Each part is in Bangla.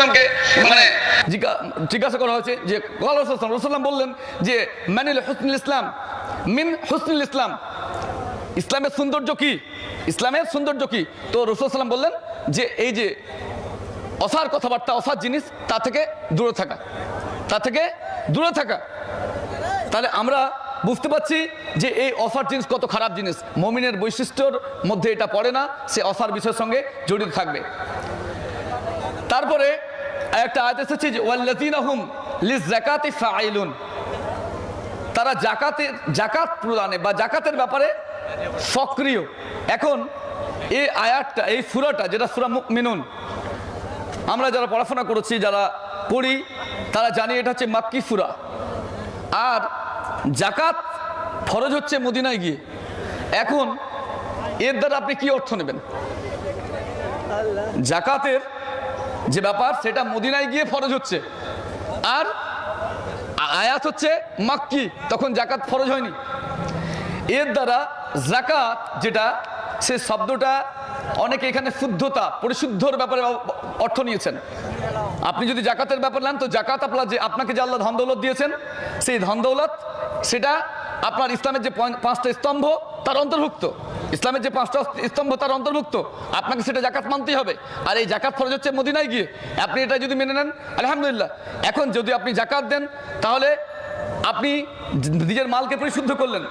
সাল্লামকে মানে জিজ্ঞাসা করা হয়েছে যে রসুল্লাম বললেন যে ম্যানুল হুসনুল ইসলাম? মিন হুসনুল ইসলাম। ইসলামের সৌন্দর্য কি? ইসলামের সৌন্দর্য কি? তো রসুলাম বললেন যে, এই যে অসার কথাবার্তা, অসার জিনিস, তা থেকে দূরে থাকা। তা থেকে দূরে থাকা। তাহলে আমরা বুঝতে পারছি যে, এই অফার জিনিস কত খারাপ জিনিস। মমিনের বৈশিষ্ট্যর মধ্যে এটা পড়ে না, সে অফার বিষয়ের সঙ্গে জড়িত থাকবে। তারপরে একটা আয়াত এসেছে যে, ওয়াল্লাযীনা হুম লিজ যাকাতি ফাইলুন তারা জাকাতের জাকাত প্রদানে বা জাকাতের ব্যাপারে সক্রিয়। এখন এই আয়াতটা, এই সুরাটা, যেটা সুরা মিনুন আমরা যারা পড়াশোনা করেছি, যারা পড়ি, তারা জানি এটা হচ্ছে মাক্কি সুরা। আর জাকাত ফরজ হচ্ছে মদিনায় গিয়ে। এখন এর দ্বারা আপনি কি অর্থ নেবেন? জাকাতের যে ব্যাপার, সেটা মদিনায় গিয়ে ফরজ হচ্ছে। আর আয়াত হচ্ছে মাক্কি, তখন জাকাত ফরজ হয়নি। এর দ্বারা জাকাত যেটা, সে শব্দটা অনেকে এখানে শুদ্ধতা, পরিশুদ্ধর ব্যাপারে অর্থ নিয়েছেন। আপনি যদি জাকাতের ব্যাপার নেন, তো জাকাত আপনার যে, আপনাকে যে আল্লাহ ধন দৌলত দিয়েছেন, সেই ধন দৌলত সেটা আপনার ইসলামের যে পাঁচটা স্তম্ভ, তার অন্তর্ভুক্ত। ইসলামের যে পাঁচটা স্তম্ভ, তার অন্তর্ভুক্ত। আপনাকে সেটা জাকাত মানতেই হবে। আর এই জাকাত ফরজ হচ্ছে মদিনায় গিয়ে। আপনি এটা যদি মেনে নেন, আলহামদুলিল্লাহ। এখন যদি আপনি জাকাত দেন, তাহলে আপনি নিজের মালকে পরিশুদ্ধ করলেন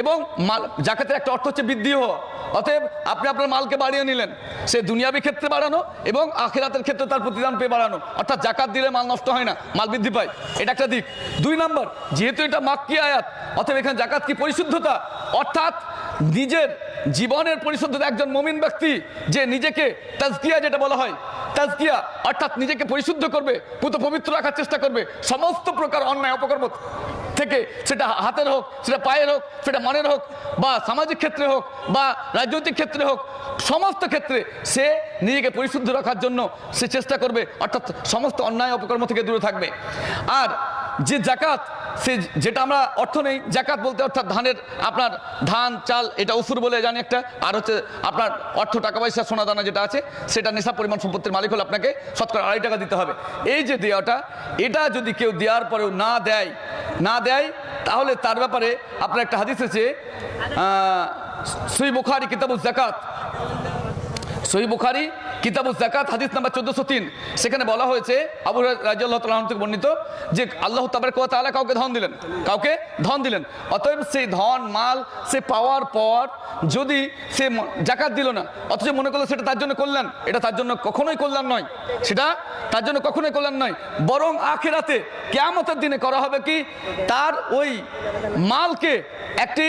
এবং মাল, জাকাতের একটা অর্থ হচ্ছে বৃদ্ধি হওয়া। অতএব আপনি আপনার মালকে বাড়িয়ে নিলেন। সে দুনিয়াবি ক্ষেত্রে বাড়ানো এবং আখেরাতের ক্ষেত্রে তার প্রতিদান পেয়ে বাড়ানো। অর্থাৎ জাকাত দিলে মাল নষ্ট হয় না, মাল বৃদ্ধি পায়। এটা একটা দিক। দুই নম্বর, যেহেতু এটা মাক্কি আয়াত, অতএব এখানে জাকাত কি পরিশুদ্ধতা? অর্থাৎ নিজের জীবনের পরিশুদ্ধতা একজন মমিন ব্যক্তি যে নিজেকে তাজকিয়া যেটা বলা হয়, তাজকিয়া অর্থাৎ নিজেকে পরিশুদ্ধ করবে, পুত পবিত্র রাখার চেষ্টা করবে, সমস্ত প্রকার অন্যায় অপকর্ম থেকে সেটা হাতের হোক, সেটা পায়ের হোক, সেটা মনের হোক, বা সামাজিক ক্ষেত্রে হোক, বা রাজনৈতিক ক্ষেত্রে হোক, সমস্ত ক্ষেত্রে সে নিজেকে পরিশুদ্ধ রাখার জন্য সে চেষ্টা করবে, অর্থাৎ সমস্ত অন্যায় অপকর্ম থেকে দূরে থাকবে। আর যে জাকাত, সে যেটা আমরা অর্থ নেই, জাকাত বলতে অর্থাৎ ধানের, আপনার ধান, চাল, এটা উসুর বলে জানি একটা, আর হচ্ছে আপনার অর্থ টাকা পয়সা, সোনা দানা যেটা আছে, সেটা নেশা পরিমাণ সম্পত্তির মালিক হলে আপনাকে শতকরা আড়াই টাকা দিতে হবে। এই যে দেওয়াটা, এটা যদি কেউ দেওয়ার পরেও না দেয় না দেয়, তাহলে তার ব্যাপারে আপনার একটা হাদিস আছে সুই বুখারি কিতাবুল জাকাত। সহি বুখারি কিতাবু জাকাত হাদিস নাম্বার চোদ্দশো তিন। সেখানে বলা হয়েছে, আবু রাজিয়াল্লাহ তালাহ থেকে বর্ণিত যে আল্লাহ তাবার কোয়া তালা কাউকে ধন দিলেন, কাউকে ধন দিলেন। অতএব সেই ধন, মাল সে পাওয়ার পর যদি সে জাকাত দিল না, অথচ মনে করল সেটা তার জন্য কল্যাণ, এটা তার জন্য কখনোই কল্যাণ নয়। সেটা তার জন্য কখনোই কল্যাণ নয়। বরং আখেরাতে, কেয়ামতের দিনে করা হবে কি? তার ওই মালকে একটি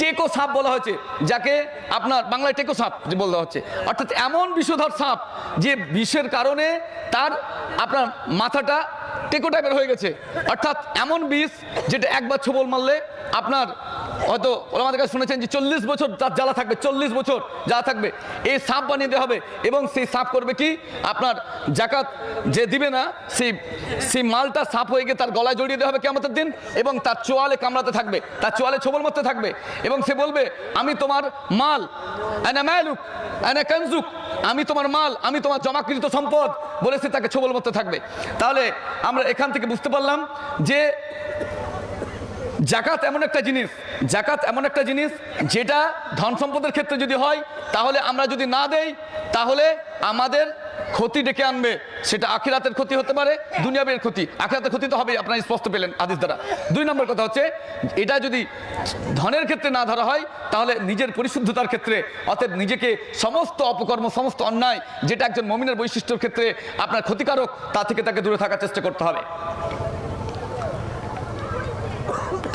টেকো সাপ বলা হয়েছে, যাকে আপনার বাংলায় টেকো সাপ বলা হচ্ছে। অর্থাৎ এমন বিষধর সাপ যে বিষের কারণে তার আপনার মাথাটা টেকো টাইপের হয়ে গেছে। অর্থাৎ এমন বিষ যেটা একবার ছোবল মারলে আপনার হয়তো আমাদের কাছে শুনেছেন যে চল্লিশ বছর তার জ্বালা থাকবে, চল্লিশ বছর জ্বালা থাকবে। এই সাপ বানিয়ে দেওয়া হবে এবং সেই সাপ করবে কি? আপনার জাকাত যে দিবে না, সেই সেই মালটা সাপ হয়ে গিয়ে তার গলায় জড়িয়ে দেওয়া হবে কেমতের দিন এবং তার চোয়ালে কামড়াতে থাকবে, তার চোয়ালে ছবল মারতে থাকবে এবং সে বলবে, আমি তোমার মাল, আনা মালুক, আনা কানজুক, আমি তোমার মাল, আমি তোমার জমাকৃত সম্পদ বলে সে তাকে ছবল মারতে থাকবে। তাহলে আমরা এখান থেকে বুঝতে পারলাম যে জাকাত এমন একটা জিনিস, জাকাত এমন একটা জিনিস যেটা ধন সম্পদের ক্ষেত্রে যদি হয়, তাহলে আমরা যদি না দেই, তাহলে আমাদের ক্ষতি ডেকে আনবে। সেটা আখিরাতের ক্ষতি হতে পারে, দুনিয়াবের ক্ষতি। আখিরাতের ক্ষতি তো হবে আপনারা স্পষ্ট পেলেন আদিস দ্বারা। দুই নম্বর কথা হচ্ছে, এটা যদি ধনের ক্ষেত্রে না ধরা হয়, তাহলে নিজের পরিশুদ্ধতার ক্ষেত্রে, অতএব নিজেকে সমস্ত অপকর্ম, সমস্ত অন্যায়, যেটা একজন মমিনের বৈশিষ্ট্যর ক্ষেত্রে আপনার ক্ষতিকারক, তা থেকে তাকে দূরে থাকার চেষ্টা করতে হবে।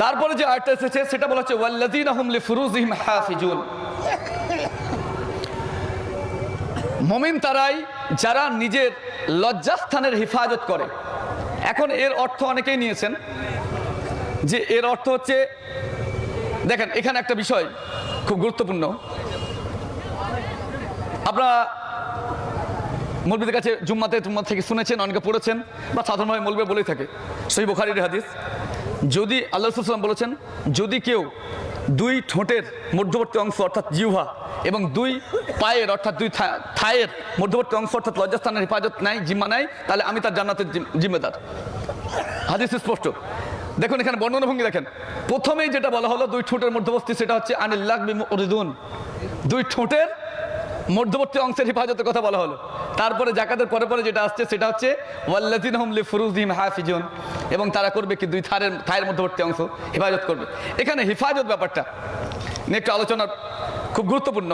তারপরে যে আয়টা এসেছে, সেটা বলা হচ্ছে, ওয়াল্লাযীনা হুম লিফুরুজিহিম হাফিজুন। মমিন তারাই যারা নিজের লজ্জাস্থানের হেফাজত করে। এখন এর অর্থ অনেকেই নিয়েছেন, যে এর অর্থ হচ্ছে, দেখেন, এখানে একটা বিষয় খুব গুরুত্বপূর্ণ। আপনারা মৌলবীদের কাছে জুম্মাতে জুম্মা থেকে শুনেছেন, অনেকে পড়েছেন, বা সাধারণভাবে মৌলবী বলেই থাকে সেই বোখারির হাদিস। যদি আল্লাহ সাল্লাম বলেছেন, যদি কেউ দুই ঠোঁটের মধ্যবর্তী অংশ অর্থাৎ জিহ্বা এবং দুই পায়ের অর্থাৎ দুই থায়ের মধ্যবর্তী অংশ অর্থাৎ লজ্জাস্থানের হেফাজত নেয় জিম্মা নেয় তাহলে আমি তার জান্নাতের জিম- জিম্মেদার। হাদিস স্পষ্ট। দেখুন এখানে বর্ণনা ভঙ্গি দেখেন। প্রথমেই যেটা বলা হলো দুই ঠোঁটের মধ্যবর্তী, সেটা হচ্ছে আনিল্লাহ দুই ঠোঁটের মধ্যবর্তী অংশের হেফাজতের কথা বলা হলো। তারপরে জাকাতের পরে পরে যেটা আসছে, সেটা হচ্ছে ওয়াল্লাদিন হুমলি ফুরুজিম হাফিজুন। এবং তারা করবে কি? দুই থারের, থায়ের মধ্যবর্তী অংশ হেফাজত করবে। এখানে হেফাজত ব্যাপারটা নিয়ে একটু আলোচনা খুব গুরুত্বপূর্ণ।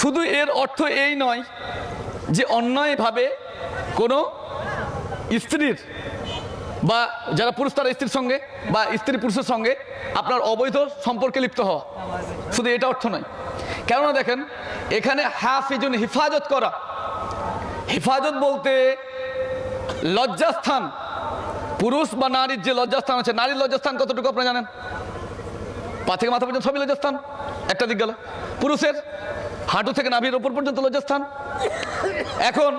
শুধু এর অর্থ এই নয় যে অন্যায়ভাবে কোনো স্ত্রীর বা যারা পুরুষ, তারা স্ত্রীর সঙ্গে বা স্ত্রী পুরুষের সঙ্গে আপনার অবৈধ সম্পর্কে লিপ্ত হওয়া। শুধু এটা অর্থ নয়। কেননা দেখেন, এখানে হাফিজুন হেফাজত করা। হেফাজত বলতে লজ্জাস্থান। পুরুষ বা নারীর যে লজ্জাস্থান আছে, নারীর লজ্জাস্থান কতটুকু আপনারা জানেন? পা থেকে মাথা পর্যন্ত সবই লজ্জাস্থান, একটা দিক গেল। পুরুষের হাঁটু থেকে নাভির ওপর পর্যন্ত লজ্জাস্থান। এখন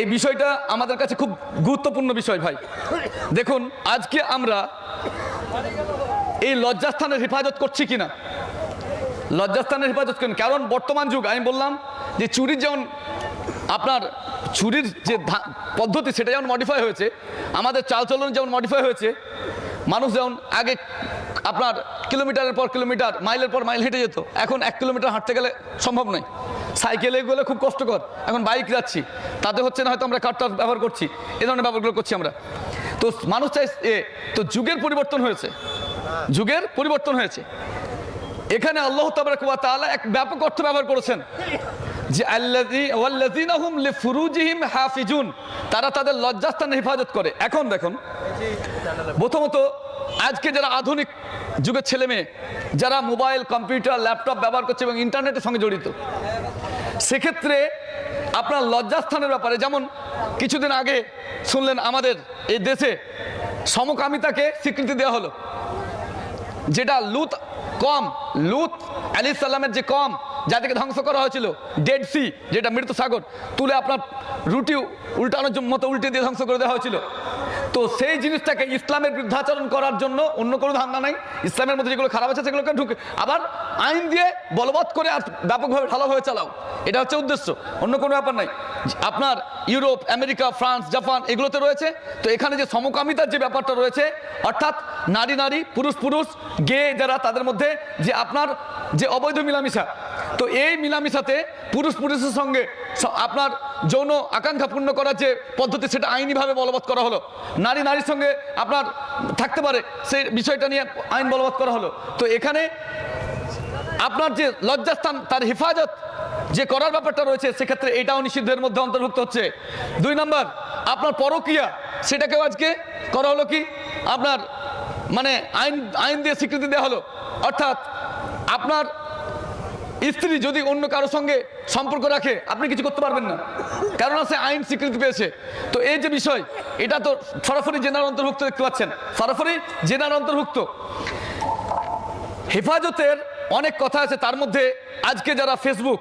এই বিষয়টা আমাদের কাছে খুব গুরুত্বপূর্ণ বিষয় ভাই। দেখুন, আজকে আমরা এই লজ্জাস্থানের হেফাজত করছি কিনা? লজ্জাস্থানের হেফাজত করেন। কারণ বর্তমান যুগ, আমি বললাম যে চুরির যেমন আপনার চুরির যে পদ্ধতি, সেটা যেমন মডিফাই হয়েছে, আমাদের চালচলন যেমন মডিফাই হয়েছে, মানুষ যেমন আগে আপনার কিলোমিটারের পর কিলোমিটার, মাইলের পর মাইল হেঁটে যেত, এখন এক কিলোমিটার হাঁটতে গেলে সম্ভব নয়। সাইকেলে গেলে খুব কষ্টকর, এখন বাইক যাচ্ছি, তাতে হচ্ছে না হয়তো আমরা কারটার ব্যবহার করছি, এ ধরনের ব্যবহারগুলো করছি আমরা। তো মানুষ চাই এ, তো যুগের পরিবর্তন হয়েছে, যুগের পরিবর্তন হয়েছে। এখানে আল্লাহ তাআলা এক ব্যাপক অর্থ ব্যবহার করেছেন যে আল্লাযী ওয়াল্লাযীনা হুম লিফুরুজিহিম হাফিজুন, তারা তাদের লজ্জাস্থানে হেফাজত করে। এখন দেখুন, প্রথমত আজকে যারা আধুনিক যুগের ছেলে মেয়ে, যারা মোবাইল, কম্পিউটার, ল্যাপটপ ব্যবহার করছে এবং ইন্টারনেটের সঙ্গে জড়িত, সেক্ষেত্রে আপনার লজ্জাস্থানের ব্যাপারে, যেমন কিছুদিন আগে শুনলেন আমাদের এই দেশে সমকামিতাকে স্বীকৃতি দেওয়া হলো, যেটা লুত কম, লুত আলী সাল্লামের যে কম যাদেরকে ধ্বংস করা হয়েছিল ডেড সি যেটা মৃত সাগর, তুলে আপনার রুটি উল্টানোর মতো উল্টে দিয়ে ধ্বংস করে দেওয়া হয়েছিল। তো সেই জিনিসটাকে ইসলামের বৃদ্ধাচরণ করার জন্য অন্য কোনো ধান্দা নাই। ইসলামের মধ্যে যেগুলো খারাপ আছে, সেগুলোকে ঢুকে আবার আইন দিয়ে বলবৎ করে আর ব্যাপকভাবে ঢালাভাবে চালাও। এটা হচ্ছে উদ্দেশ্য। অন্য কোনো ব্যাপার নাই। আপনার ইউরোপ, আমেরিকা, ফ্রান্স, জাপান এগুলোতে রয়েছে। তো এখানে যে সমকামিতার যে ব্যাপারটা রয়েছে, অর্থাৎ নারী নারী, পুরুষ পুরুষ, গে যারা, তাদের মধ্যে যে আপনার যে অবৈধ মিলামিশা তো এই মিলামিশাতে পুরুষ পুরুষের সঙ্গে আপনার যৌন আকাঙ্ক্ষা পূর্ণ করার যে পদ্ধতি, সেটা আইনিভাবে বলবৎ করা হলো। নারী, নারীর সঙ্গে আপনার থাকতে পারে, সেই বিষয়টা নিয়ে আইন বলবৎ করা হলো। তো এখানে আপনার যে লজ্জাস্থান, তার হেফাজত যে করার ব্যাপারটা রয়েছে, সেক্ষেত্রে এটাও নিষিদ্ধের মধ্যে অন্তর্ভুক্ত হচ্ছে। দুই নম্বর, আপনার পরকিয়া সেটাকেও আজকে করা হলো কি? আপনার মানে আইন আইন দিয়ে স্বীকৃতি দেওয়া হলো। অর্থাৎ আপনার স্ত্রী যদি অন্য কারোর সঙ্গে সম্পর্ক রাখে, আপনি কিছু করতে পারবেন না। কারণ সে আইন স্বীকৃতি পেয়েছে। তো এই যে বিষয়, এটা তো সরাসরি জেনার অন্তর্ভুক্ত দেখতে পাচ্ছেন। সরাসরি জেনার অন্তর্ভুক্ত। হেফাজতের অনেক কথা আছে, তার মধ্যে আজকে যারা ফেসবুক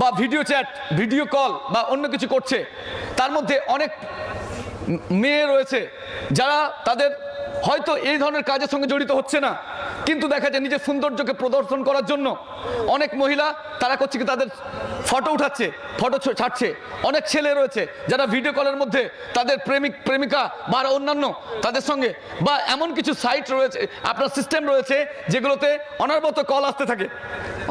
বা ভিডিও চ্যাট ভিডিও কল বা অন্য কিছু করছে, তার মধ্যে অনেক মেয়ে রয়েছে যারা তাদের হয়তো এই ধরনের কাজের সঙ্গে জড়িত হচ্ছে না। কিন্তু দেখা যায় নিজের সৌন্দর্যকে প্রদর্শন করার জন্য অনেক মহিলা তারা করছে কি তাদের ফটো উঠাচ্ছে, ফটো ছাড়ছে। অনেক ছেলে রয়েছে যারা ভিডিও কলের মধ্যে তাদের প্রেমিক প্রেমিকা বা অন্যান্য তাদের সঙ্গে বা এমন কিছু সাইট রয়েছে, আপনার সিস্টেম রয়েছে যেগুলোতে অনবরত কল আসতে থাকে।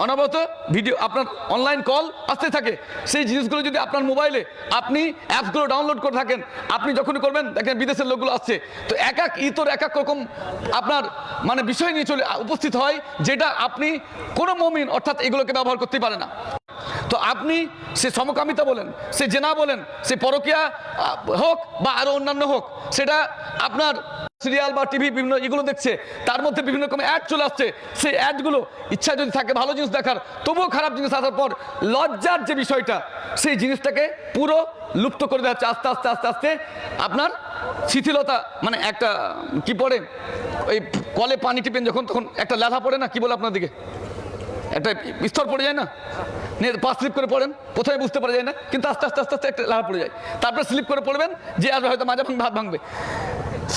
অনবরত ভিডিও আপনার অনলাইন কল আসতে থাকে। সেই জিনিসগুলো যদি আপনার মোবাইলে আপনি অ্যাপসগুলো ডাউনলোড করে থাকেন, আপনি যখনই করবেন, দেখেন বিদেশের লোকগুলো আসছে। তো এক এক ইতর এক এক রকম আপনার মানে বিষয় নিয়ে চলে উপস্থিত হয় যেটা আপনি কোনো মমিন অর্থাৎ এগুলোকে ব্যবহার করতেই পারে না। তো আপনি সে সমকামিতা বলেন, সে জেনা বলেন, সে পরকিয়া হোক বা আরও অন্যান্য হোক, সেটা আপনার সিরিয়াল বা টিভি বিভিন্ন এগুলো দেখছে, তার মধ্যে বিভিন্ন রকম অ্যাড চলে আসছে, সেই অ্যাডগুলো ইচ্ছা যদি থাকে ভালো জিনিস দেখার, তবুও খারাপ জিনিস আসার পর লজ্জার যে বিষয়টা, সেই জিনিসটাকে পুরো লুপ্ত করে দেওয়া হচ্ছে আস্তে আস্তে আস্তে আস্তে আপনার শিথিলতা মানে একটা, কি পড়ে, ওই কলে পানি টিপেন যখন, তখন একটা লেখা পড়ে না, কি বলে আপনার দিকে? একটা স্তর পড়ে যায় না? পা স্লিপ করে পড়েন। প্রথমে বুঝতে পারা যায় না, কিন্তু আস্তে আস্তে আস্তে আস্তে একটা লাভা পড়ে যায়। তারপরে স্লিপ করে পড়বেন, যে আসবে হয়তো মাঝে ভাঙবে হাত ভাঙবে।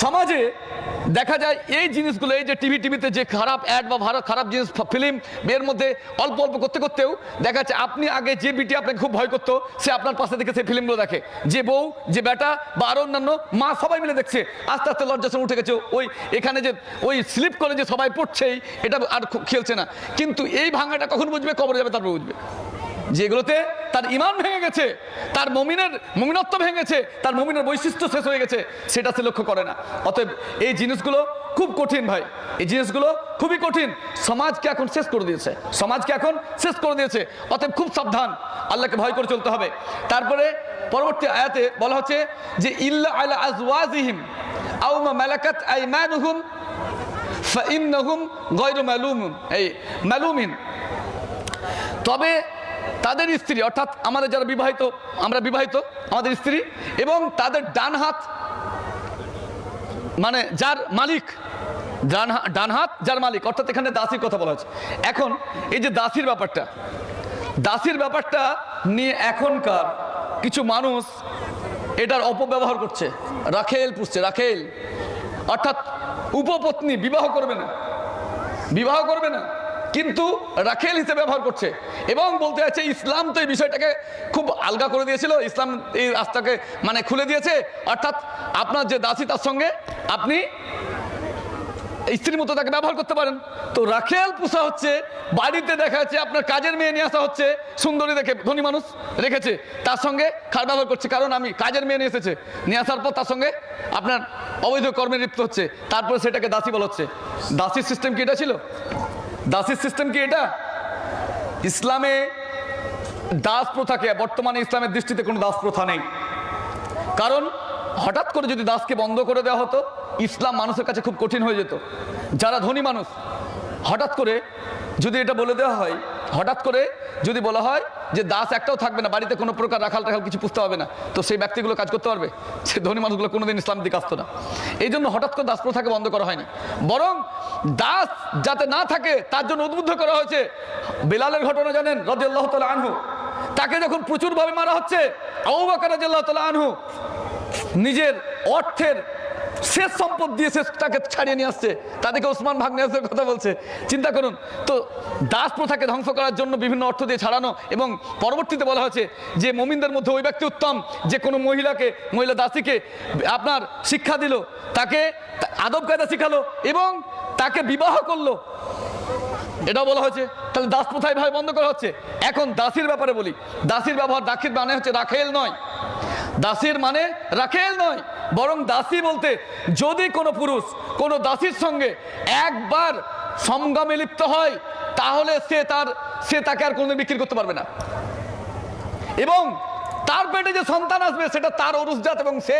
সমাজে দেখা যায় এই জিনিসগুলো, এই যে টিভি টিভিতে যে খারাপ অ্যাড বা ভালো খারাপ জিনিস ফিল্ম এর মধ্যে অল্প অল্প করতে, করতেও দেখা যাচ্ছে আপনি আগে যে বিটি আপনাকে খুব ভয় করতো, সে আপনার পাশে থেকে সেই ফিল্মগুলো দেখে। যে বউ, যে বেটা বা আরও অন্যান্য, মা সবাই মিলে দেখছে। আস্তে আস্তে লজ্জাসন উঠে গেছে। ওই এখানে যে, ওই স্লিপ করে যে সবাই পড়ছেই, এটা আর খেলছে না। কিন্তু এই ভাঙাটা কখন বুঝবে? কবরে যাবে, তারপর বুঝবে। যেগুলোতে তার ইমান ভেঙে গেছে, তার মমিনের মমিনত্ব ভেঙেছে তার মমিনের বৈশিষ্ট্য শেষ হয়ে গেছে, সেটা সে লক্ষ্য করে না। অতএব এই জিনিসগুলো খুব কঠিন ভাই। এই জিনিসগুলো খুবই কঠিন। সমাজকে এখন শেষ করে দিয়েছে। সমাজকে এখন শেষ করে দিয়েছে। অতএব খুব সাবধান। আল্লাহকে ভয় করে চলতে হবে। তারপরে পরবর্তী আয়াতে বলা হচ্ছে যে, ইল্লা আলা আজওয়াজিহিম আও মা মালাকাত আইমানুহুম মালুমুন। এই তবে তাদের স্ত্রী, অর্থাৎ আমাদের যারা বিবাহিত, আমরা বিবাহিত, আমাদের স্ত্রী, এবং তাদের ডান হাত মানে যার মালিক, ডান হাত, যার মালিক, অর্থাৎ এখানে দাসির কথা বলা হচ্ছে এখন, এই যে দাসির ব্যাপারটা দাসির ব্যাপারটা নিয়ে এখনকার কিছু মানুষ এটার অপব্যবহার করছে। রাখেল পুষছে, রাখেল। অর্থাৎ উপপত্নী বিবাহ করবে না। বিবাহ করবে না। কিন্তু রাখেল হিসেবে ব্যবহার করছে এবং বলতে আছে, ইসলাম তো এই বিষয়টাকে খুব আলগা করে দিয়েছিল। ইসলাম এই রাস্তাকে মানে খুলে দিয়েছে। অর্থাৎ আপনার যে দাসী, তার সঙ্গে আপনি স্ত্রীর মতো তাকে ব্যবহার করতে পারেন। তো রাখেল পোষা হচ্ছে, বাড়িতে দেখা যাচ্ছে আপনার কাজের মেয়ে নিয়ে আসা হচ্ছে, সুন্দরী দেখে, ধনী মানুষ রেখেছে। তার সঙ্গে খারাপ ব্যবহার করছে, কারণ আমি কাজের মেয়ে নিয়ে এসেছে। নিয়ে আসার পর তার সঙ্গে আপনার অবৈধ কর্মে লিপ্ত হচ্ছে। তারপরে সেটাকে দাসী বলা হচ্ছে। দাসীর সিস্টেম কি এটা ছিল? দাসীর সিস্টেম কি এটা? ইসলামে দাস প্রথাকে বর্তমানে ইসলামের দৃষ্টিতে কোনো দাস প্রথা নেই। কারণ হঠাৎ করে যদি দাসকে বন্ধ করে দেওয়া হতো ইসলাম মানুষের কাছে খুব কঠিন হয়ে যেত। যারা ধনী মানুষ, হঠাৎ করে যদি এটা বলে দেওয়া হয়, হঠাৎ করে যদি বলা হয় যে দাস একটাও থাকবে না, বাড়িতে কোনো প্রকার রাখাল টাখাল কিছু পুষতে হবে না, তো সেই ব্যক্তিগুলো কাজ করতে পারবে? সে ধনী মানুষগুলো কোনোদিন ইসলাম দিকে আসতো না। এই জন্য হঠাৎ করে দাস প্রথাকে বন্ধ করা হয়নি। বরং দাস যাতে না থাকে, তার জন্য উদ্বুদ্ধ করা হয়েছে। বেলালের ঘটনা জানেন রাজিয়াল্লাহ তালা আনহু? তাকে যখন প্রচুরভাবে মারা হচ্ছে বকর রাদিয়াল্লাহু তাআলা আনহু নিজের অর্থের শেষ সম্পদ দিয়ে শেষ তাকে ছাড়িয়ে নিয়ে আসছে। তাদেরকে ওসমান ভাগ্নে আসার কথা বলছে। চিন্তা করুন, তো দাস প্রথাকে ধ্বংস করার জন্য বিভিন্ন অর্থ দিয়ে ছাড়ানো এবং পরবর্তীতে বলা হয়েছে যে মমিনদের মধ্যে ওই ব্যক্তি উত্তম, যে কোনো মহিলাকে, মহিলা দাসীকে আপনার শিক্ষা দিল, তাকে আদব কায়দা শিখালো এবং তাকে বিবাহ করল। এটাও বলা হয়েছে। তাহলে দাস প্রথায় ভাবে বন্ধ করা হচ্ছে? এখন দাসির ব্যাপারে বলি। দাসির ব্যবহার দাসির মানে হচ্ছে রাখেল নয়। দাসির মানে রাখেল নয়। বরং দাসী বলতে যদি কোনো পুরুষ কোনো দাসীর সঙ্গে একবার সঙ্গমে লিপ্ত হয়, তাহলে সে তার, সে তাকে আর কোনোদিন বিক্রি করতে পারবে না। এবং তার পেটে যে সন্তান আসবে, সেটা তার অরুষজাত এবং সে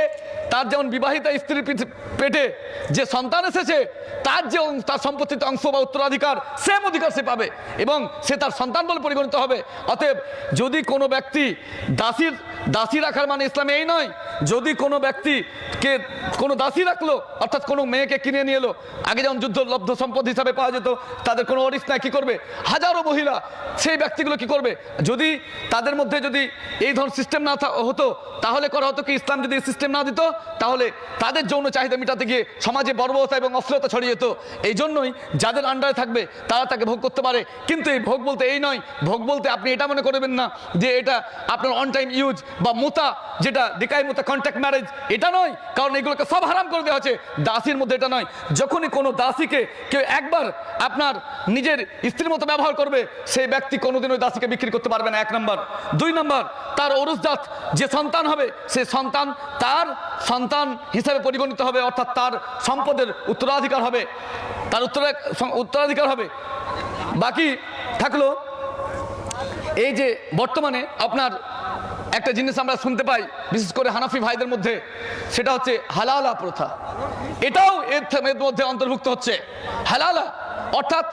তার যেমন বিবাহিতা স্ত্রীর পেটে যে সন্তান এসেছে, তার যে তার সম্পত্তিতে অংশ বা উত্তরাধিকার সেম অধিকার সে পাবে এবং সে তার সন্তান বলে পরিগণিত হবে। অতএব যদি কোনো ব্যক্তি দাসীর, দাসী রাখার মানে ইসলামে এই নয়, যদি কোনো ব্যক্তিকে কোনো দাসী রাখল, অর্থাৎ কোনো মেয়েকে কিনে নিয়ে এলো, আগে যেমন যুদ্ধলব্ধ সম্পদ হিসাবে পাওয়া যেত, তাদের কোনো অরিস নাই, কী করবে? হাজারো মহিলা সেই ব্যক্তিগুলো কি করবে? যদি তাদের মধ্যে যদি এই ধরনের সিস্টেম না হতো, তাহলে করা হতো কি? ইসলাম যদি সিস্টেম না দিত তাহলে তাদের যৌন চাহিদা মেটাতে গিয়ে সমাজে বর্বরতা এবং অশ্লীলতা ছড়িয়ে যেত। এই জন্যই যাদের আন্ডারে থাকবে, তারা তাকে ভোগ করতে পারে। কিন্তু এই ভোগ বলতে এই নয়, ভোগ বলতে আপনি এটা মনে করবেন না যে এটা আপনার অন টাইম ইউজ বা মোতা, যেটা দেখায় মোতা কন্ট্যাক্ট ম্যারেজ এটা নয়। কারণ এগুলোকে সব হারাম করে দেওয়া হচ্ছে দাসীর মধ্যে এটা নয়। যখনই কোনো দাসীকে কেউ একবার আপনার নিজের স্ত্রীর মতো ব্যবহার করবে, সেই ব্যক্তি কোনোদিন ওই দাসীকে বিক্রি করতে পারবে না। এক নম্বর। দুই নম্বর, তার অরুষজাত যে সন্তান হবে সে সন্তান তার সন্তান হিসাবে পরিগণিত হবে, অর্থাৎ তার সম্পদের উত্তরাধিকার হবে। তার উত্তরা উত্তরাধিকার হবে। বাকি থাকল এই যে বর্তমানে আপনার একটা জিনিস আমরা শুনতে পাই, বিশেষ করে হানাফি ভাইদের মধ্যে, সেটা হচ্ছে হালালা প্রথা। এটাও এর মধ্যে অন্তর্ভুক্ত হচ্ছে। হালালা অর্থাৎ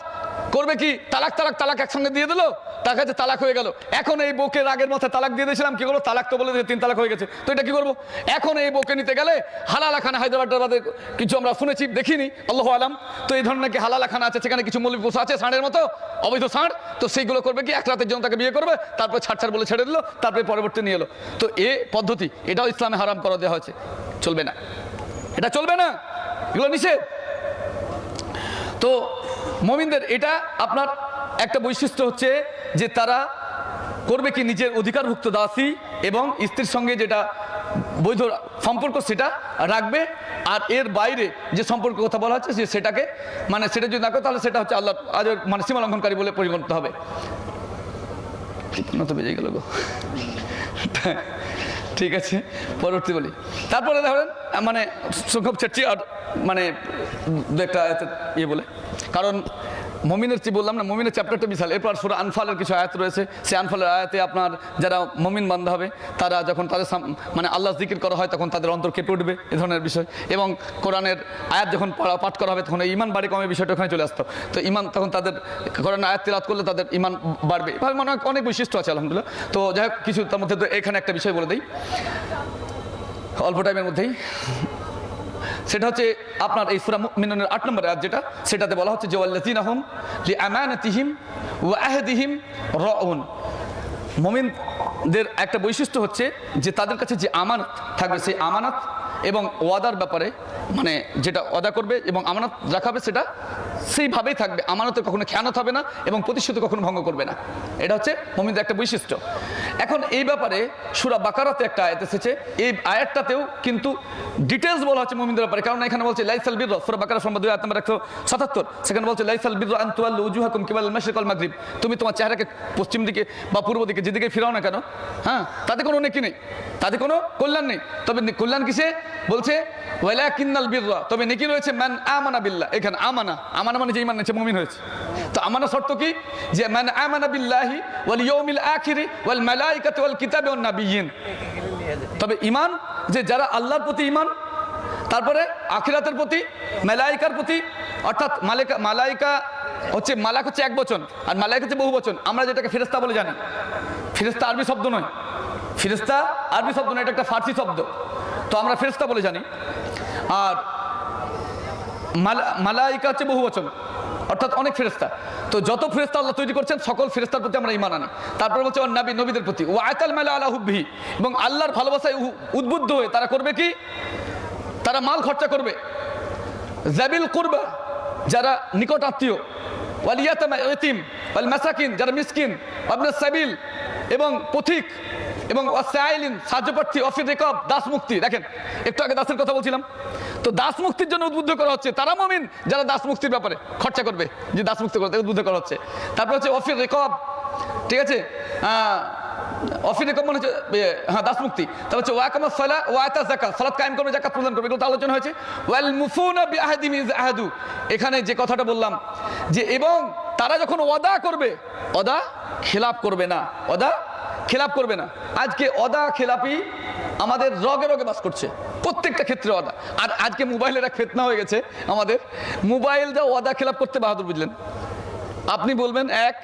করবে কি? তালাক তালাক তালাক একসঙ্গে দিয়ে দিল? তার কাছে তালাক হয়ে গেল। এখন এই বউকে রাগের মাথায় তালাক দিয়ে দিয়েছিলাম, কি করব? তালাক তো বলে দিয়ে তিন তালাক হয়ে গেছে। তো এটা কি করব? এখন এই বউকে নিতে গেলে হালালা খানা হায়দ্রাবাদের কিছু আমরা শুনেছি, দেখিনি, আল্লাহ আলাম। তো এই ধরনের কি হালালা খানা আছে, সেখানে কিছু মৌলিক পোষা আছে, ষাঁড়ের মতো, অবৈধ ষাঁড়। তো সেইগুলো করবে কি? এক রাতের জন্য তাকে বিয়ে করবে, তারপর ছাড় ছাড় বলে ছেড়ে দিল, তারপরে পরবর্তী নিয়ে এলো। তো এ পদ্ধতি, এটাও ইসলামে হারাম করা দেওয়া হয়েছে। চলবে না। এটা চলবে না? এগুলো নিষেধ? তো মমিনদের এটা আপনার একটা বৈশিষ্ট্য হচ্ছে যে তারা করবে কি নিজের অধিকারভুক্ত দাসী এবং স্ত্রীর সঙ্গে যেটা বৈধ সম্পর্ক সেটা রাখবে আর এর বাইরে যে সম্পর্ক কথা বলা হচ্ছে যে সেটাকে মানে সেটা যদি না করে তাহলে সেটা হচ্ছে আল্লাহ আজ মানে সীমা লঙ্ঘনকারী বলে পরিগণিত হবে। বেজে গেল গো। ঠিক আছে, পরবর্তী বলি। তারপরে ধরেন মানে সংখ্যক চাচ্ছি আর মানে একটা ইয়ে বলে, কারণ মমিনের যে বললাম না, মমিনের চ্যাপ্টারটা বিশাল। এরপর সুরা আনফালের কিছু আয়াত রয়েছে। সেই আনফালের আয়াতে আপনার যারা মমিন বান্ধা হবে, তারা যখন তাদের মানে আল্লাহ জিকির করা হয়, তখন তাদের অন্তর কেঁপে উঠবে, এ ধরনের বিষয়। এবং কোরআনের আয়াত যখন পাঠ করা হবে, তখন ইমান বাড়ি কমে বিষয়টা ওখানে চলে আসতো। তো ইমান তখন তাদের কোরআন আয়াত তিলাত করলে তাদের ইমান বাড়বে। এভাবে মনে হয় অনেক বৈশিষ্ট্য আছে, আলহামদুলিল্লাহ। তো যাই হোক, কিছু তার মধ্যে তো এখানে একটা বিষয় বলে দিই। অল্প টাইমের মধ্যেই। সেটা হচ্ছে আপনার এই সুরা মিননের আট নম্বর আয়াত যেটা, সেটাতে বলা হচ্ছে যে আহম লি লিআমানাতিহিম ওয়া আহদিহিম রাউন। মুমিনদের একটা বৈশিষ্ট্য হচ্ছে যে, তাদের কাছে যে আমানত থাকবে, সেই আমানত এবং ওয়াদার ব্যাপারে মানে যেটা ওয়াদা করবে এবং আমানত রাখাবে, সেটা সেইভাবেই থাকবে। আমানতে কখনো খেয়ানত হবে না এবং প্রতিশ্রুতি কখনো ভঙ্গ করবে না। এটা হচ্ছে মমিনদের একটা বৈশিষ্ট্য। এখন এই ব্যাপারে সুরা বাকারাতে একটা আয়াত এসেছে। এই আয়াতটাতেও কিন্তু ডিটেলস বলা হচ্ছে মমিনদের ব্যাপারে। কারণ এখানে বলছে, লাইসাল বীর, সুরা বাকারা সম্বাদ দুই আয়াত নম্বর একশো সাতাত্তর। সেখানে বলছে, লাইসাল বীর আন্তুয়াল উজুহাকুম কিবাল মাশরিকাল মাগরিব। তুমি তোমার চেহারাকে পশ্চিম দিকে বা পূর্ব দিকে যেদিকে ফিরাও না কেন? হ্যাঁ তাতে কোনো নেকি নেই। তাতে কোনো কল্যাণ নেই। তবে কল্যাণ কিসে? বলছে ওয়ালা কিন্নাল বীররা তবে নেকি রয়েছে ম্যান আমানা বিল্লাহ। এখানে আমানা আমানা মানে মানে যে ইমান নিচ্ছে মুমিন হয়েছে। তো আমানা শর্ত কি? যে ম্যান আমানা বিল্লাহি ওয়াল ইয়াউমিল আখিরি ওয়াল মালাইকাতি ওয়াল কিতাবি ওয়ান নাবিয়িন তবে ইমান যে যারা আল্লাহর প্রতি ইমান তারপরে আখিরাতের প্রতি, মালাইকার প্রতি, অর্থাৎ মালিকা মালাইকা হচ্ছে মালাক হচ্ছে এক বচন, আর মালাইক হচ্ছে বহু বচন। আমরা যেটাকে ফেরেস্তা বলে জানি। ফেরেস্তা আরবি শব্দ নয়। ফেরেস্তা আরবি শব্দ নয়, এটা একটা ফার্সি শব্দ। তো আমরা ফেরেস্তা বলে জানি। আর মালাইকা হচ্ছে বহু বচন, অর্থাৎ অনেক ফেরেস্তা তো যত ফেরেস্তা আল্লাহ তৈরি করছেন, সকল ফেরেস্তার প্রতি আমরা ইমান আনি। তারপরে বলছে ওর নাবি, নবীদের প্রতি। ও আয়তাল মেলা আলা হুব্বিহি। এবং আল্লাহর ভালোবাসায় উদ্বুদ্ধ হয়ে তারা করবে কি? তারা মাল খরচা করবে। জাবিল কুরবা, যারা নিকট আত্মীয়। ওয়ালিয়াতামা ইতিম ওয়াল মাসাকিন, যারা মিসকিন আপনার সাবিল এবং পথিক। এবং ওয়াসাইলিন সাহায্যপ্রার্থী অফিস রেকব দাস মুক্তি। দেখেন, একটু আগে দাসের কথা বলছিলাম। তো দাস মুক্তির জন্য উদ্বুদ্ধ করা হচ্ছে তারা মমিন যারা দাস মুক্তির ব্যাপারে খরচা করবে, যে দাস মুক্তি করতে উদ্বুদ্ধ করা হচ্ছে। তারপর হচ্ছে অফিস রেকব ঠিক আছে? অফিস রেকব মানে হচ্ছে হ্যাঁ দাস মুক্তি। তারপর হচ্ছে ওয়াকামা সালা ওয়াতা জাকাত সালাত কায়েম করবে জাকাত প্রদান করবে এগুলো আলোচনা হয়েছে। ওয়াল মুফুনা বিআহাদিম ইজ আহাদু। এখানে যে কথাটা বললাম, যে এবং তারা যখন ওয়াদা করবে, ওয়াদা খেলাপ করবে না। ওয়াদা খেলাপ করবে না। আজকে অদা খেলাপি আমাদের রগে রগে বাস করছে। প্রত্যেকটা ক্ষেত্রে অদা। আর আজকে মোবাইলের এক ফেতনা হয়ে গেছে আমাদের। মোবাইল যা অদা খেলাপ করতে বাহাদুর বুঝলেন। আপনি বলবেন, এক,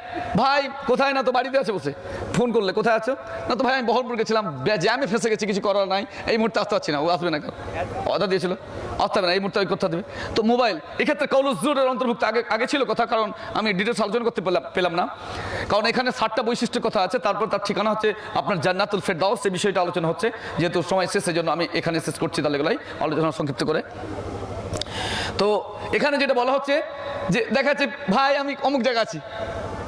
ভাই, কোথায় না তো বাড়িতে আছে বসে ফোন করলে, কোথায় আছো? না তো ভাই, আমি বহরমপুর গেছিলাম জ্যামে ফেসে গেছি, কিছু করার নাই। এই মুহূর্তে আসতে পারছি না, ও আসবে না কেন? অর্ডার দিয়েছিল, আসতে হবে না, এই মুহূর্তে কথা দেবে। তো মোবাইল, এক্ষেত্রে কৌলজুরের অন্তর্ভুক্ত, আগে আগে ছিল কথা, কারণ আমি ডিটেলস আলোচনা করতে পেলাম পেলাম না। কারণ এখানে ষাটটা বৈশিষ্ট্যের কথা আছে, তারপর তার ঠিকানা হচ্ছে আপনার জান্নাতুল ফেরদাউস সে বিষয়টা আলোচনা হচ্ছে, যেহেতু সময় শেষ, সেজন্য আমি এখানে শেষ করছি তাহলে আলোচনা সংক্ষিপ্ত করে। তো এখানে যেটা বলা হচ্ছে যে দেখা যাচ্ছে ভাই, আমি অমুক জায়গা আছি।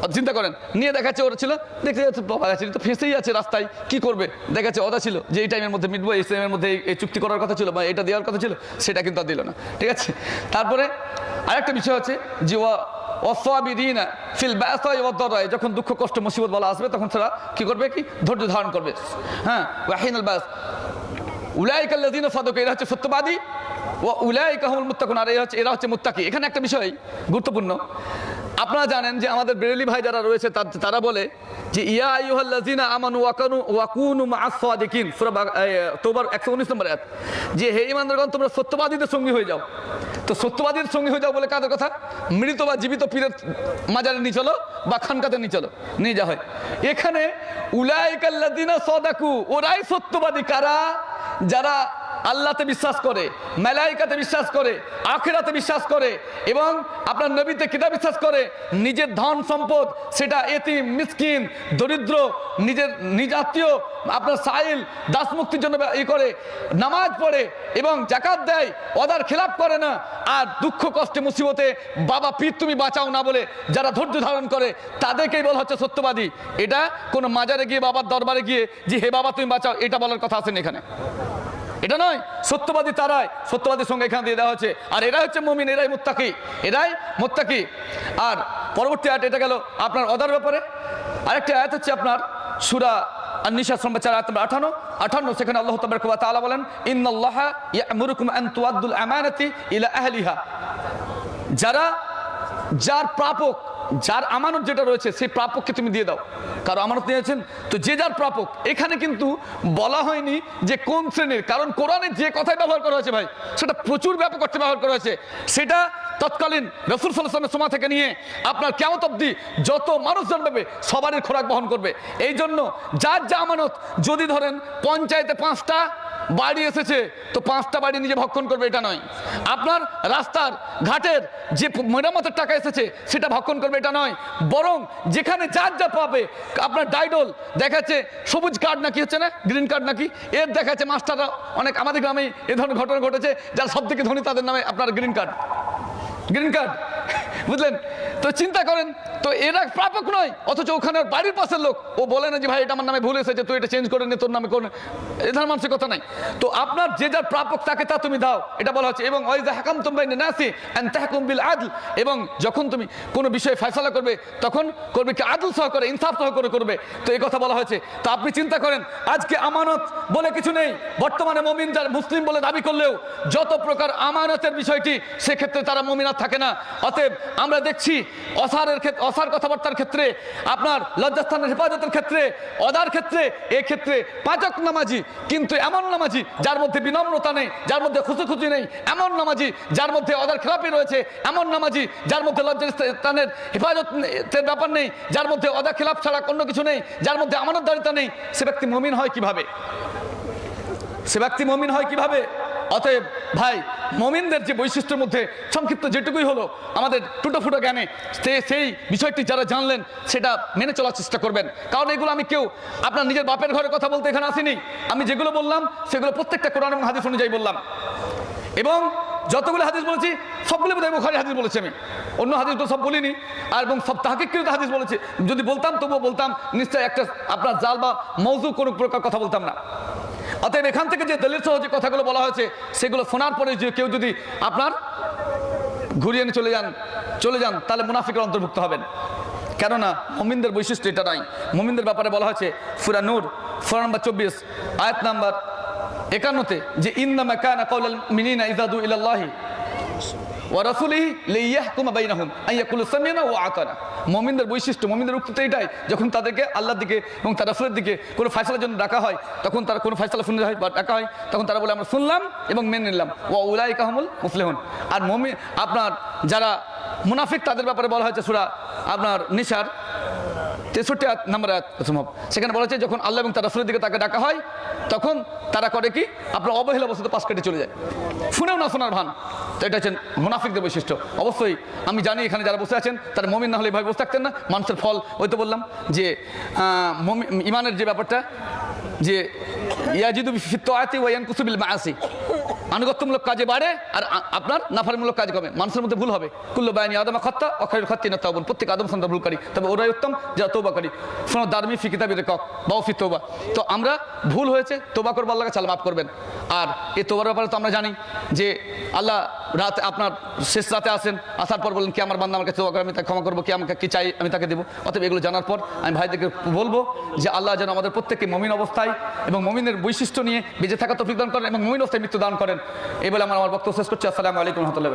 আর চিন্তা করেন, নিয়ে দেখাচ্ছে ওরা ছিল, দেখতে যাচ্ছে, বাবা আছে তো ফেঁসেই আছে রাস্তায়, কি করবে? দেখাচ্ছে, অদা ছিল, যে এই টাইমের মধ্যে মিটবো, এই টাইমের মধ্যে এই- চুক্তি করার কথা ছিল বা এটা দেওয়ার কথা ছিল, সেটা কিন্তু আর দিল না। ঠিক আছে? তারপরে আরেকটা বিষয় হচ্ছে যে, ওয়া অসাবিরিনা ফিল ব্যস্তায় যখন দুঃখ, কষ্ট, মুসিবত বলা আসবে, তখন তারা কি করবে, কি? ধৈর্য ধারণ করবে। হ্যাঁ ব্যাস উলাইকাল্লাদিন সাদক এরা হচ্ছে সত্যবাদী ও উলাই হুমুল মুত্তাকুন, আর এরা হচ্ছে এরা হচ্ছে মুত্তাকি। এখানে একটা বিষয় গুরুত্বপূর্ণ। আপনারা জানেন যে আমাদের বেরেলি ভাই যারা রয়েছে তারা বলে যে, ইয়া আইয়ুহাল্লাযিনা আমানু ওয়াকানু ওয়াকুনু মা'আস সাদিকিন। সূরা তওবার 119 নম্বর আয়াত। যে, হে ঈমানদারগণ, তোমরা সত্যবাদীদের সঙ্গী হয়ে যাও। তো সত্যবাদীর সঙ্গী হয়ে যাও বলে কাদের কথা? মৃত বা জীবিত পীরের মাজারে নিয়ে চলো বা খানকাতে নিয়ে চলো, নিয়ে যা হয়। এখানে উলাইকাল্লাযিনা সাদাকু, ওরাই সত্যবাদী। কারা? যারা আল্লাহতে বিশ্বাস করে, মেলাইকাতে বিশ্বাস করে, আখেরাতে বিশ্বাস করে এবং আপনার নবীতে কিতাব বিশ্বাস করে? নিজের ধন সম্পদ, সেটা এতি মিসকিন, দরিদ্র, নিজের নিজ আত্মীয়, আপনার সাইল দাস মুক্তির জন্য ই করে, নামাজ পড়ে এবং জাকাত দেয়, অদার খেলাপ করে না। আর দুঃখ, কষ্টে, মুসিবতে বাবা, পীর তুমি বাঁচাও না বলে যারা ধৈর্য ধারণ করে, তাদেরকেই বলা হচ্ছে সত্যবাদী। এটা কোনো মাজারে গিয়ে, বাবার দরবারে গিয়ে যে, হে বাবা, তুমি বাঁচাও, এটা বলার কথা আছেন এখানে। এটা নয়, সত্যবাদী তারাই সত্যবাদীর সঙ্গে এখানে দিয়ে দেওয়া হচ্ছে। আর এরাই হচ্ছে মমিন, এরাই মোত্তাকি এরাই মোত্তাকি। আর পরবর্তী আয়াত, এটা গেল আপনার অদার ব্যাপারে। আরেকটা আয়াত হচ্ছে আপনার সুরা আর নিশা আঠান্ন। সেখানে যারা, যার প্রাপক যার আমানত যেটা রয়েছে, সেই প্রাপককে তুমি দিয়ে দাও। কারও আমানত নিয়েছেন তো যে যার প্রাপক, এখানে কিন্তু বলা হয়নি যে কোন শ্রেণির। কারণ কোরআনে যে কথাই ব্যবহার করা হয়েছে ভাই, সেটা প্রচুর ব্যাপক অর্থে ব্যবহার করা হয়েছে। সেটা তৎকালীন রসুল সাল্লামের সময় থেকে নিয়ে আপনার কেমত অব্দি যত মানুষ জন্মাবে সবারই খোরাক বহন করবে। এই জন্য যার যা আমানত, যদি ধরেন পঞ্চায়েতে পাঁচটা বাড়ি এসেছে, তো পাঁচটা বাড়ি নিজে ভক্ষণ করবে, এটা নয়। আপনার রাস্তার ঘাটের যে মেরামতের টাকা এসেছে, সেটা ভক্ষণ করবে, এটা নয়। বরং যেখানে যার যা পাবে, আপনার ডাইডল দেখাচ্ছে, সবুজ কার্ড নাকি হচ্ছে না গ্রিন কার্ড নাকি, এর দেখাচ্ছে মাস্টাররা। অনেক আমাদের গ্রামে এ ধরনের ঘটনা ঘটেছে, যারা সব থেকে ধনী তাদের নামে আপনার গ্রিন কার্ড গ্রিন কার্ড বুঝলেন? তো চিন্তা করেন, তো এরা প্রাপক নয়, অথচ ওখানে বাড়ির পাশের লোক। ও বলে না যে, ভাই, এটা আমার নামে ভুল এসেছে, তুই এটা চেঞ্জ করে নে, তোর নামে করে নে। এ ধরনের মানুষের কথা নাই। তো আপনার যে যার প্রাপক তাকে তা তুমি দাও, এটা বলা হচ্ছে। এবং ওয়াইজা হাকাম তুমি নাসি আন তাহকুম বিল আদল। এবং যখন তুমি কোনো বিষয়ে ফয়সালা করবে, তখন করবে কি? আদল সহ করে, ইনসাফ সহ করে করবে। তো এই কথা বলা হয়েছে। তো আপনি চিন্তা করেন, আজকে আমানত বলে কিছু নেই। বর্তমানে মমিন যার মুসলিম বলে দাবি করলেও, যত প্রকার আমানতের বিষয়টি, সেক্ষেত্রে তারা মমিনাত থাকে না। অতএব আমরা দেখছি অসারের ক্ষেত্রে অসার কথাবার্তার ক্ষেত্রে, আপনার লজ্জাস্থানের হেফাজতের ক্ষেত্রে, অদার ক্ষেত্রে ক্ষেত্রে পাঁচক নামাজি, কিন্তু এমন নামাজি যার মধ্যে বিনম্রতা নেই, যার মধ্যে খুশুখুচি নেই, এমন নামাজি যার মধ্যে অদার খেলাপি রয়েছে, এমন নামাজি যার মধ্যে লজ্জাস্থানের হেফাজতের ব্যাপার নেই, যার মধ্যে অদা খেলাপ ছাড়া অন্য কিছু নেই, যার মধ্যে আমানতদারিতা নেই, সে ব্যক্তি মমিন হয় কীভাবে? সে ব্যক্তি মমিন হয় কীভাবে? অতএব ভাই, মমিনদের যে বৈশিষ্ট্যের মধ্যে সংক্ষিপ্ত যেটুকুই হলো, আমাদের টুটো ফুটো জ্ঞানে সেই বিষয়টি যারা জানলেন, সেটা মেনে চলার চেষ্টা করবেন। কারণ এগুলো আমি কেউ আপনার নিজের বাপের ঘরে কথা বলতে এখানে আসিনি। আমি যেগুলো বললাম, সেগুলো প্রত্যেকটা কোরআন এবং হাদিস অনুযায়ী বললাম। এবং যতগুলো হাদিস বলেছি, সবগুলো বোধহয় বুখারি হাদিস বলেছি আমি। অন্য হাদিস তো সব বলিনি। আর এবং সব তাহাকিকৃত হাদিস বলেছি। যদি বলতাম, তবুও বলতাম নিশ্চয়ই একটা আপনার জাল বা মৌজু কোনো প্রকার কথা বলতাম না। অতএব এখান থেকে যে দলিল সহ যে কথাগুলো বলা হয়েছে, সেগুলো শোনার পরে যে কেউ যদি আপনার ঘুরিয়ে নিয়ে চলে যান চলে যান, তাহলে মুনাফিকের অন্তর্ভুক্ত হবেন। কেননা মমিনদের বৈশিষ্ট্য এটা নয়। মমিনদের ব্যাপারে বলা হয়েছে ফুরা নূর ফুরা নম্বর চব্বিশ, আয়াত নাম্বার একান্নতে, যে ইন্না মাকানা কৌল মিনিনা ইজাদু ইলাল্লাহি ওয়া রাসূলিহি লিয়াহকুমা বাইনাহুম আইয়াকুলু ও বৈশিষ্ট্য, মুমিনদের উক্তি এটাই, যখন তাদেরকে আল্লাহর দিকে এবং তার রাসুলের দিকে কোনো ফয়সালার জন্য ডাকা হয়, তখন তারা কোনো ফয়সালা শুনে হয় বা ডাকা হয়, তখন তারা বলে, আমরা শুনলাম এবং মেনে নিলাম। ও উলাই কাহমুল মুফলেহন। আর মমিন, আপনার যারা মুনাফিক, তাদের ব্যাপারে বলা হয়েছে সুরা আপনার নিশার তেষট্টি নাম্বার সম্ভব সেখানে বলা যখন আল্লাহ এবং তার রসুলের দিকে তাকে ডাকা হয়, তখন তারা করে কি? আপনার অবহেলা বসত পাশ কেটে চলে যায়। শুনেও না শোনার ভান। তো এটা হচ্ছে মুনাফিকদের বৈশিষ্ট্য। অবশ্যই আমি জানি এখানে যারা বসে আছেন, তারা মমিন না হলে এভাবে বসে থাকতেন না। মানুষের ফল, ওই তো বললাম যে ইমানের যে ব্যাপারটা যে, ইয়াজিদু ফিত্ত আয়াতি ওয়াইয়ান কুসুবিল মাসি আনুগত্যমূলক কাজে বাড়ে আর আপনার নাফারমূলক কাজ কমে। মানুষের মধ্যে ভুল হবে। কুল্লু বায়নি আদমা খত্তা অখাইর খত্তি না তবন প্রত্যেক আদম সন্তান ভুলকারী তবে ওরাই উত্তম যারা করি। শোনো, দার্মি ফি কিতাবি রেকক বাউফি তোবা তো আমরা ভুল হয়েছে তোবা করব আল্লাহকে চাল মাফ করবেন। আর এই তোবার ব্যাপারে তো আমরা জানি যে, আল্লাহ রাত আপনার শেষ রাতে আসেন, আসার পর বলেন কি আমার বান্ধব আমাকে কাছে আমি তাকে ক্ষমা করব, কি আমাকে, কি চাই, আমি তাকে দেবো? অতএব এগুলো জানার পর আমি ভাইদেরকে বলব যে, আল্লাহ যেন আমাদের প্রত্যেককে মমিন অবস্থায় এবং মমিনের বৈশিষ্ট্য নিয়ে বেঁচে থাকা তো দান করেন এবং মমিন অবস্থায় মৃত্যু দান করেন। এই বলে আমার আমার বক্তব্য শেষ করছি। আসসালামু আলাইকুম রহমতুল্লাহ